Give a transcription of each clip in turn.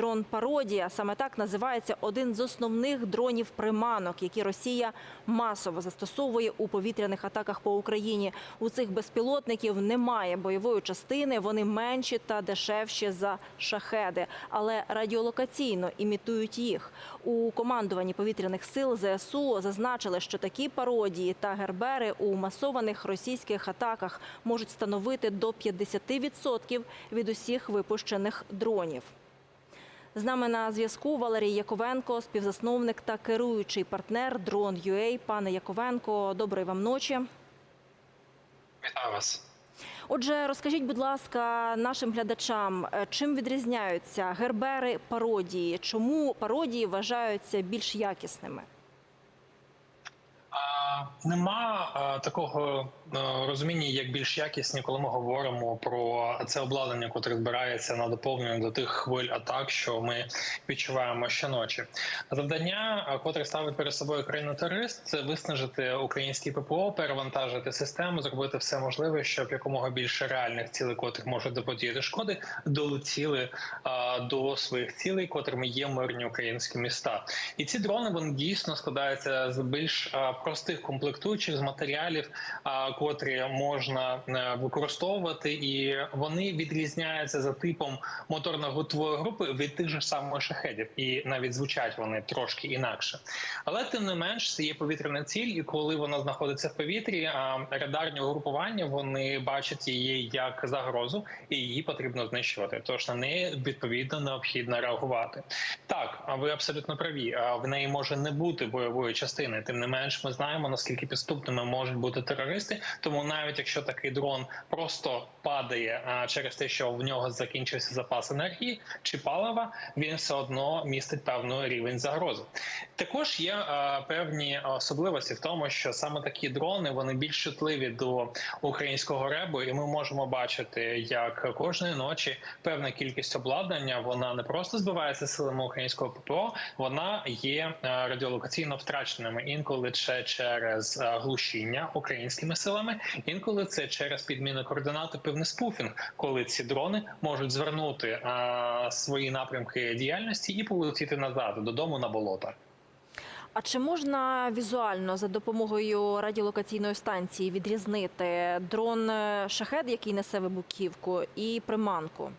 Дрон пародія саме так називається один з основних дронів приманок, які Росія масово застосовує у повітряних атаках по Україні. У цих безпілотників немає бойової частини, вони менші та дешевші за шахеди, але радіолокаційно імітують їх. У командуванні повітряних сил ЗСУ зазначили, що такі пародії та гербери у масованих російських атаках можуть становити до 50% від усіх випущених дронів. З нами на зв'язку Валерій Яковенко, співзасновник та керуючий партнер Drone.ua. Пане Яковенко, доброї вам ночі. Вітаю вас. Отже, розкажіть, будь ласка, нашим глядачам, е, чим відрізняються гербери пародії? Чому пародії вважаються більш якісними? Нема такого розуміння, як більш якісні, коли ми говоримо про це обладнання, яке збирається на доповнення до тих хвиль атак, що ми відчуваємо щоночі. Завдання, котре ставить перед собою країну терорист, це виснажити український ППО, перевантажити систему, зробити все можливе, щоб якомога більше реальних цілей, котрих можуть заподіяти шкоди, долетіли до своїх цілей, котрими є мирні українські міста. І ці дрони вони дійсно складаються з більш простих комплектуючих з матеріалів, котрі можна е, використовувати, і вони відрізняються за типом моторно-гутової групи від тих же самих шахедів, і навіть звучать вони трошки інакше. Але тим не менш, це є повітряна ціль, і коли вона знаходиться в повітрі, радарні угрупування вони бачать її як загрозу, і її потрібно знищувати. Тож на неї відповідно необхідно реагувати. Так, ви абсолютно праві. В неї може не бути бойової частини. Тим не менш, ми знаємо наскільки підступними можуть бути терористи. Тому навіть якщо такий дрон просто падає а, через те, що в нього закінчився запас енергії чи палива, він все одно містить певний рівень загрози. Також є а, певні особливості в тому, що саме такі дрони вони більш чутливі до українського ребу, і ми можемо бачити, як кожної ночі певна кількість обладнання вона не просто збивається силами українського ППО, вона є радіолокаційно втраченими інколи це через е, глушіння українськими силами, інколи це через підміну координати, певний спуфінг, коли ці дрони можуть звернути е, свої напрямки діяльності і полетіти назад додому на болота. А чи можна візуально за допомогою радіолокаційної станції відрізнити дрон е, шахед, який несе вибухівку, і приманку?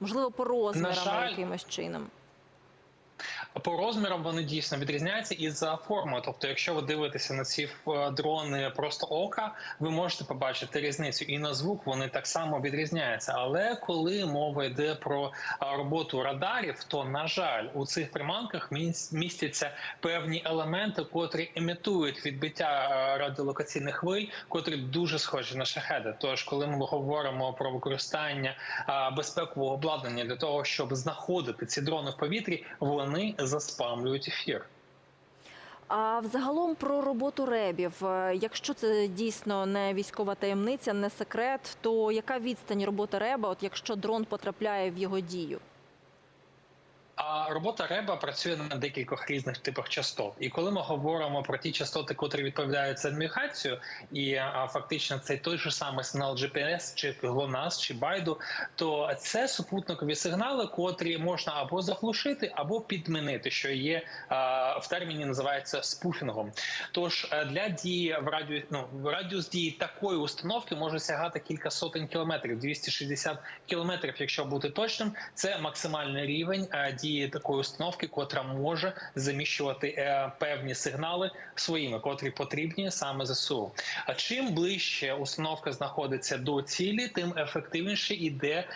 Можливо, по розмірам якимось чином. По розмірам вони дійсно відрізняються і за формою. Тобто, якщо ви дивитеся на ці е, дрони просто ока, ви можете побачити різницю. І на звук вони так само відрізняються. Але коли мова йде про роботу радарів, то на жаль, у цих приманках містяться певні елементи, котрі імітують відбиття е, радіолокаційних хвиль, котрі дуже схожі на шахеди. Тож, коли ми говоримо про використання безпекового обладнання для того, щоб знаходити ці дрони в повітрі, вони заспамлюють ефір. А взагалом про роботу ребів. Е, Якщо це дійсно не військова таємниця, не секрет, то яка відстань роботи реба, от якщо дрон потрапляє в його дію? А робота реба працює на декількох різних типах частот. І коли ми говоримо про ті частоти, котрі відповідають за адмігацію, і а, фактично це той же самий сигнал GPS, чи GLONASS, чи байду, то це супутникові сигнали, котрі можна або заглушити, або підмінити, що є а, в терміні називається спуфінгом. Тож е, для дії в радіус, ну, радіус дії такої установки може сягати кілька сотень кілометрів, 260 кілометрів, якщо бути точним. Це максимальний рівень е, дії такої установки, котра може заміщувати е, певні сигнали своїми, котрі потрібні саме ЗСУ. А чим ближче установка знаходиться до цілі, тим ефективніше йде е,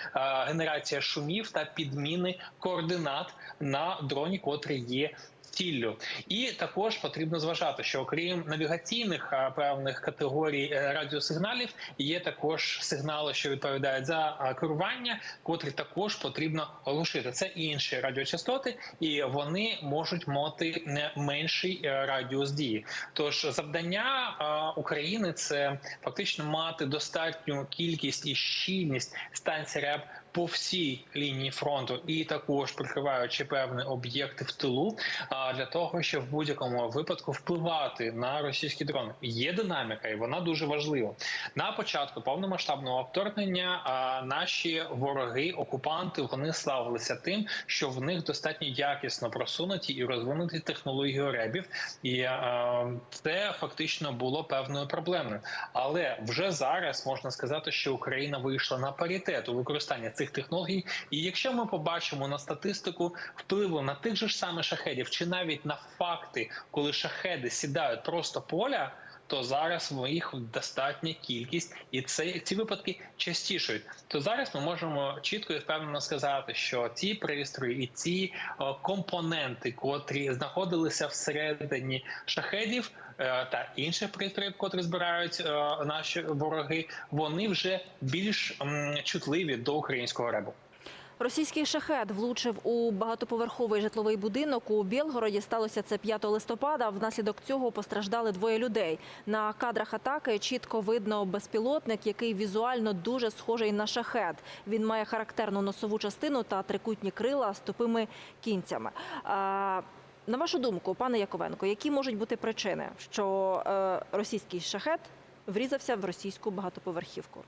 генерація шумів та підміни координат на дроні, котрі є. Ціллю і також потрібно зважати, що окрім навігаційних певних категорій е, радіосигналів, є також сигнали, що відповідають за керування, котрі також потрібно оглушити. Це інші радіочастоти, і вони можуть мати не менший е, радіус дії. Тож завдання України це фактично мати достатню кількість і щільність станцій РЕБ по всій лінії фронту, і також прикриваючи певні об'єкти в тилу, для того, щоб в будь-якому випадку впливати на російські дрони. Є динаміка, і вона дуже важлива. На початку повномасштабного вторгнення наші вороги, окупанти, вони славилися тим, що в них достатньо якісно просунуті і розвинуті технології ребів, і це фактично було певною проблемою. Але вже зараз можна сказати, що Україна вийшла на паритет у використанні цих технологій. І якщо ми побачимо на статистику впливу на тих же ж самих шахедів, чи навіть на факти, коли шахеди сідають просто поля. То зараз їх достатня кількість, і це ці випадки частішають. То зараз ми можемо чітко і впевнено сказати, що ці пристрої і ці о, компоненти, котрі знаходилися всередині шахедів е, та інших пристроїв, котрі збирають е, наші вороги, вони вже більш м, чутливі до українського ребу. Російський шахет влучив у багатоповерховий житловий будинок у Білгороді. Сталося це 5 листопада. Внаслідок цього постраждали двоє людей. На кадрах атаки чітко видно безпілотник, який візуально дуже схожий на шахет. Він має характерну носову частину та трикутні крила з тупими кінцями. На вашу думку, пане Яковенко, які можуть бути причини, що е, російський шахет врізався в російську багатоповерхівку?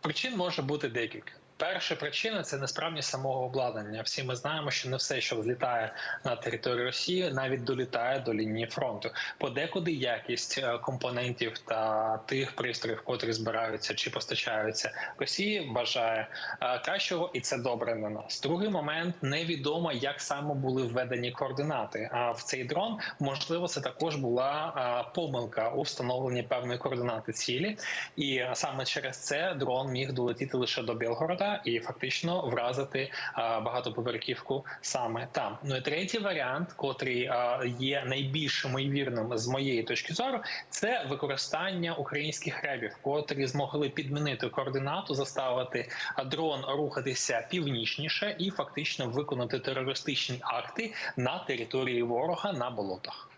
Причин може бути декілька. Перша причина це несправність самого обладнання. Всі ми знаємо, що не все, що взлітає на територію Росії, навіть долітає до лінії фронту. Подекуди якість е, компонентів та тих пристроїв, котрі збираються чи постачаються Росії, бажає е, кращого, і це добре на нас. Другий момент невідомо, як саме були введені координати. А в цей дрон можливо це також була е, помилка у встановленні певної координати цілі, і саме через це дрон міг долетіти лише до Білгорода і фактично вразити багатоповерхівку саме там. Ну і третій варіант, котрий є найбільш ймовірним з моєї точки зору, це використання українських ребів, котрі змогли підмінити координату, заставити дрон рухатися північніше і фактично виконати терористичні акти на території ворога на болотах.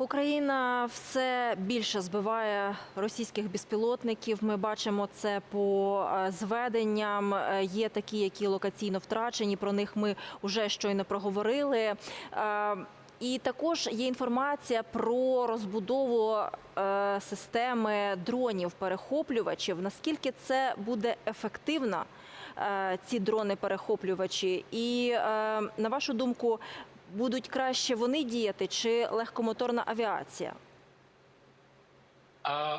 Україна все більше збиває російських безпілотників. Ми бачимо це по е, зведенням. Е, Є такі, які локаційно втрачені. Про них ми вже щойно проговорили. Е, І також є інформація про розбудову системи дронів-перехоплювачів. Наскільки це буде ефективно, ці дрони-перехоплювачі? І е, на вашу думку, будуть краще вони діяти чи легкомоторна авіація?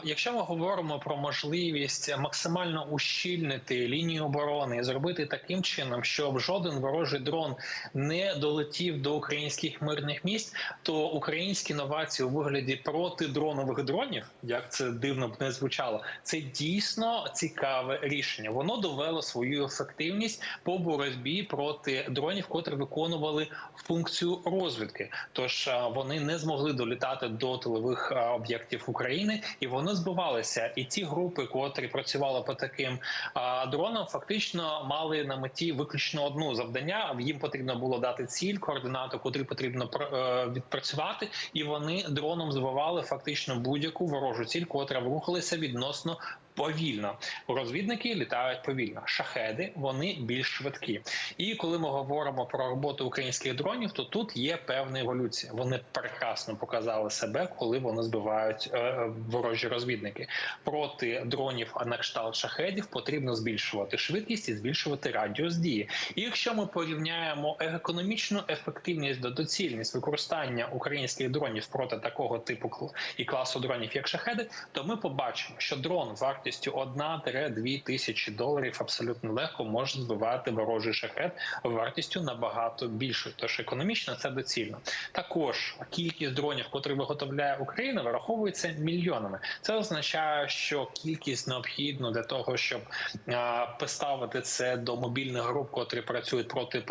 Якщо ми говоримо про можливість максимально ущільнити лінію оборони і зробити таким чином, щоб жоден ворожий дрон не долетів до українських мирних місць, то українські новації у вигляді протидронових дронів, як це дивно б не звучало, це дійсно цікаве рішення. Воно довело свою ефективність по боротьбі проти дронів, котрі виконували функцію розвідки. Тож вони не змогли долітати до тилових об'єктів України і вони збивалися. І ті групи, котрі працювали по таким дронам, фактично мали на меті виключно одну завдання. Їм потрібно було дати ціль, координату, котрі потрібно е, відпрацювати, і вони дроном збивали фактично будь-яку ворожу ціль, котра рухалися відносно. Повільно розвідники літають повільно. Шахеди вони більш швидкі. І коли ми говоримо про роботу українських дронів, то тут є певна еволюція. Вони прекрасно показали себе, коли вони збивають е, ворожі розвідники. Проти дронів на кшталт шахедів потрібно збільшувати швидкість і збільшувати радіус дії. І якщо ми порівняємо економічну ефективність до доцільність використання українських дронів проти такого типу і класу дронів, як шахеди, то ми побачимо, що дрон вартістю 1-2 тисячі доларів абсолютно легко може збивати ворожий шахет вартістю набагато більшою. Тож економічно це доцільно. Також кількість дронів, котрі виготовляє Україна, вираховується мільйонами. Це означає, що кількість необхідна для того, щоб поставити це до мобільних груп, котрі працюють проти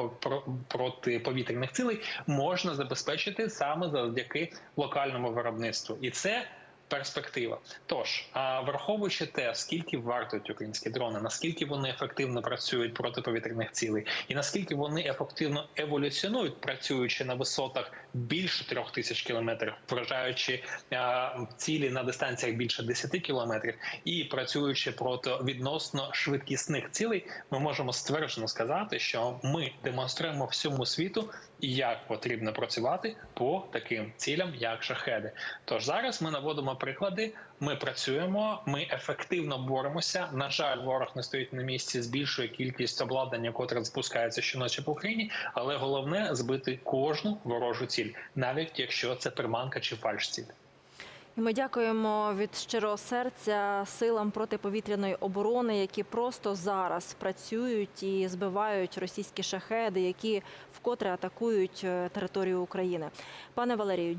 проти повітряних цілей, можна забезпечити саме завдяки локальному виробництву, і це перспектива. Тож, враховуючи те, скільки вартують українські дрони, наскільки вони ефективно працюють проти повітряних цілей, і наскільки вони ефективно еволюціонують, працюючи на висотах більше трьох тисяч кілометрів, вражаючи а, цілі на дистанціях більше 10 кілометрів, і працюючи проти відносно швидкісних цілей, ми можемо стверджено сказати, що ми демонструємо всьому світу, як потрібно працювати по таким цілям, як шахеди. Тож зараз ми наводимо приклади. Ми працюємо, ми ефективно боремося. На жаль, ворог не стоїть на місці, збільшує кількість обладнання, котре запускається щоночі по Україні. Але головне збити кожну ворожу ціль, навіть якщо це приманка чи фальш-ціль. І Ми дякуємо від щирого серця силам протиповітряної оборони, які просто зараз працюють і збивають російські шахеди, які вкотре атакують е, територію України. Пане Валерію,